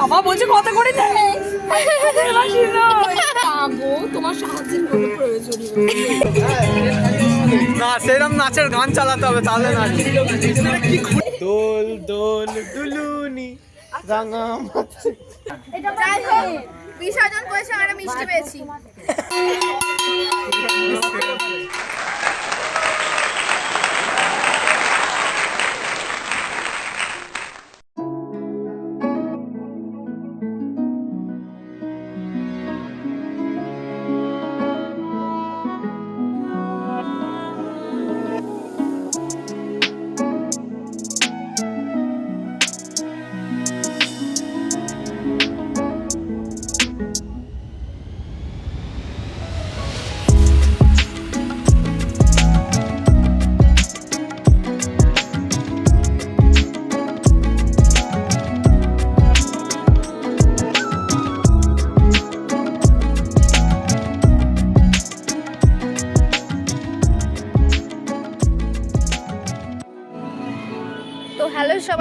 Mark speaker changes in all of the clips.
Speaker 1: বাবা বলছে কত করে দেয় মাসি নয় পাবো তোমার সাহায্যের কোনো প্রয়োজন
Speaker 2: না সেরকম নাচের গান চালাতে হবে তাহলে নাচ দোল দোল দুলুনি রাঙা
Speaker 3: যাই হোক বিসর্জন করেছে আমরা মিষ্টি পেয়েছি।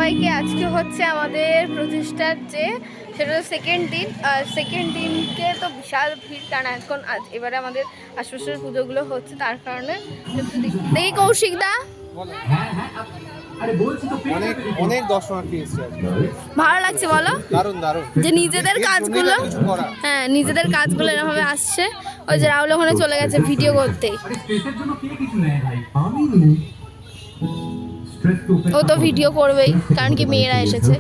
Speaker 3: সবাইকে আজকে হচ্ছে আমাদের প্রতিষ্ঠার যে সেটা সেকেন্ড দিন। সেকেন্ড দিনকে তো বিশাল ভিড় কারণ এখন আজ এবারে আমাদের আশপাশের পুজোগুলো হচ্ছে তার কারণে দেখি- দেখি কৌশিক দা।
Speaker 2: অনেক অনেক দর্শনার্থী এসছে
Speaker 3: ভালো লাগছে বলো?
Speaker 2: দারুণ দারুণ।
Speaker 3: যে নিজেদের কাজগুলো হ্যাঁ নিজেদের কাজগুলো এরকমভাবে আসছে। ওই যে রাহুল ওখানে চলে গেছে ভিডিও করতে। ও তো ভিডিও করবেই কারণ কি মেয়েরা এসেছে।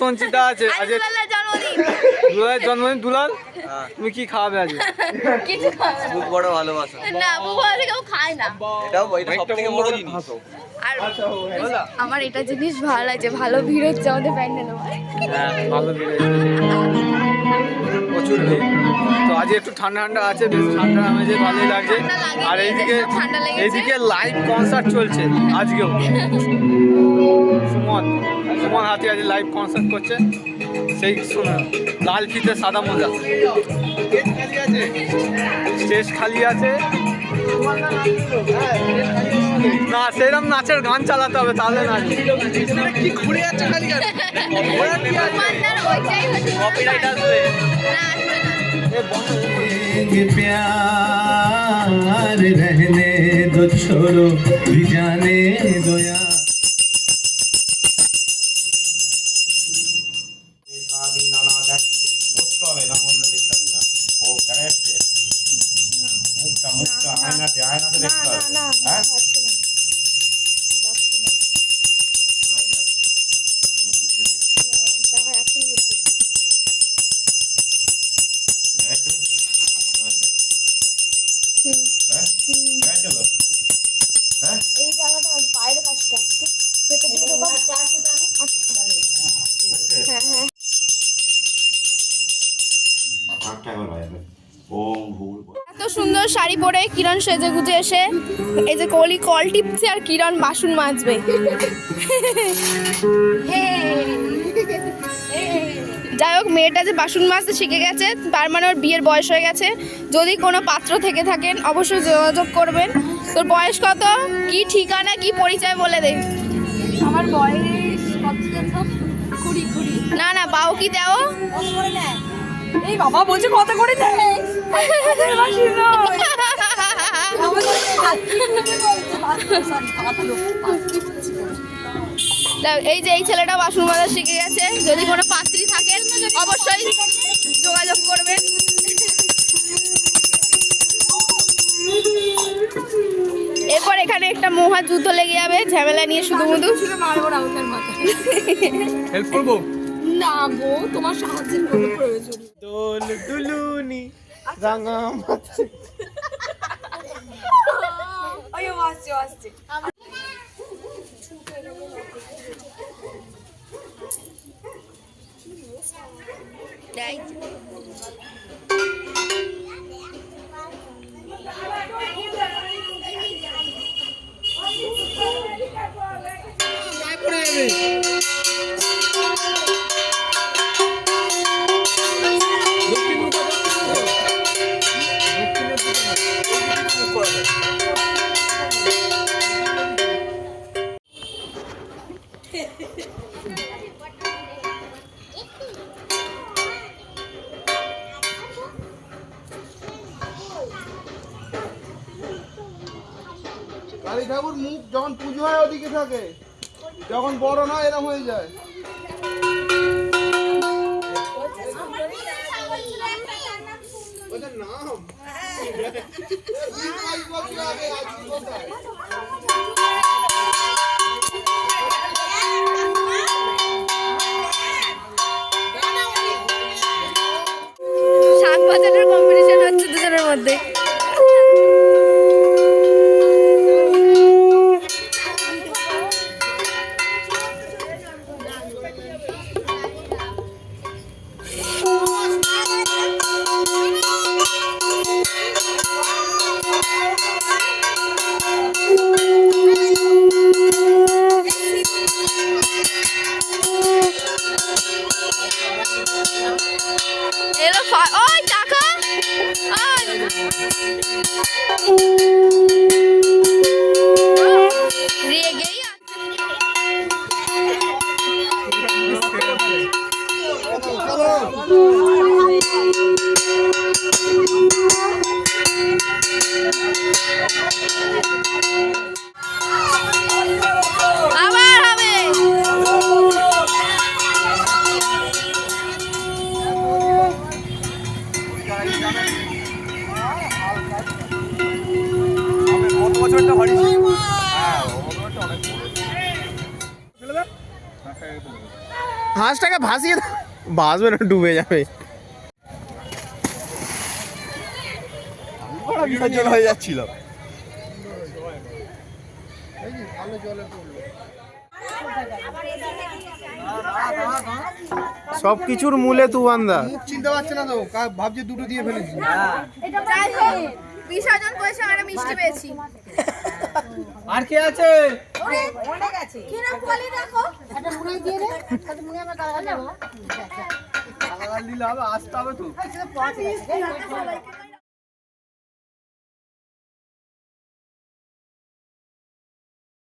Speaker 2: সঞ্চিতা আছে
Speaker 3: আজ
Speaker 2: আজকে
Speaker 3: দুলালের জন্মদিন।
Speaker 2: দুলাল? তুমি কি খাওয়াবে
Speaker 3: কিছু খাবে
Speaker 4: বড় ভালোবাসা।
Speaker 3: না বুবু আজকে কেউ খায় না।
Speaker 4: এটাও এটা সব বড় জিনিস।
Speaker 3: আর আমার এটা জিনিস ভালো লাগছে ভালো ভিড় হচ্ছে আমাদের প্যান্ডেলে
Speaker 2: হ্যাঁ ভালো ভিড়। প্রচুর ভিড়। তো আজ একটু ঠান্ডা ঠান্ডা আছে বেশ ঠান্ডা আমেজে ভালোই লাগছে। আর এইদিকে এইদিকে লাইভ কনসার্ট চলছে আজকেও। সুমন সুমন হাতি আজ লাইভ কনসার্ট করছে। সেই লাল ফিতে সাদা মোজা। স্টেজ খালি আছে। না সেরকম নাচের গান চালাতে হবে তাহলে নাচ
Speaker 4: কি ঘুরে যাচ্ছে খালি
Speaker 3: হচ্ছে।
Speaker 4: কপিরাইট আসবে।
Speaker 5: प्यार रहने दो छोड़ो भी जाने दो यार
Speaker 3: মুখটা মুখটা আয়নাতে আয়নাতে দেখতে হবে হ্যাঁ এত সুন্দর শাড়ি পরে কিরণ সেজে গুজে এসে এই যে কলি কল টিপছে আর কিরণ বাসন মাজবে। যাই হোক মেয়েটা যে বাসন মাজতে শিখে গেছে তার মানে ওর বিয়ের বয়স হয়ে গেছে। যদি কোনো পাত্র থেকে থাকেন অবশ্যই যোগাযোগ করবেন। তোর বয়স কত? কি ঠিকানা কি পরিচয় বলে দে।
Speaker 1: আমার বয়স কত
Speaker 3: না না বাউ কি দেও
Speaker 1: দেয় এই বাবা বলছে কত করে দেয়?
Speaker 3: এই যে এই ছেলেটা বাসন মাজা শিখে গেছে। যদি কোনো পাত্রী থাকেন অবশ্যই যোগাযোগ করবেন এরপর এখানে একটা মহা যুদ্ধ লেগে যাবে ঝামেলা নিয়ে শুধু মুধু।
Speaker 5: হেল্প করব
Speaker 1: না তোমার সাহায্যের কোনো প্রয়োজন
Speaker 5: দোল দুলুনি রাঙা মাছে
Speaker 1: ওই আসছে আসছে।
Speaker 6: কালী ঠাকুর মুখ যখন পুজো হয় ওদিকে থাকে যখন বড় না এরকম হয়ে যায়। নাম?
Speaker 5: হাঁসটাকে ভাসিয়ে দাও। ভাসবে না ডুবে যাবে। বিসর্জন হয়ে যাচ্ছিল। সব কিছুর মূলে তুবান্দা
Speaker 6: চিনতে পারছে না তো ভাবছে দুটো দিয়ে ফেলেছি।
Speaker 3: বিসর্জন করেছে আমরা মিষ্টি পেয়েছি।
Speaker 5: আর কে আছে?
Speaker 6: দিলে হবে আসতে হবে তো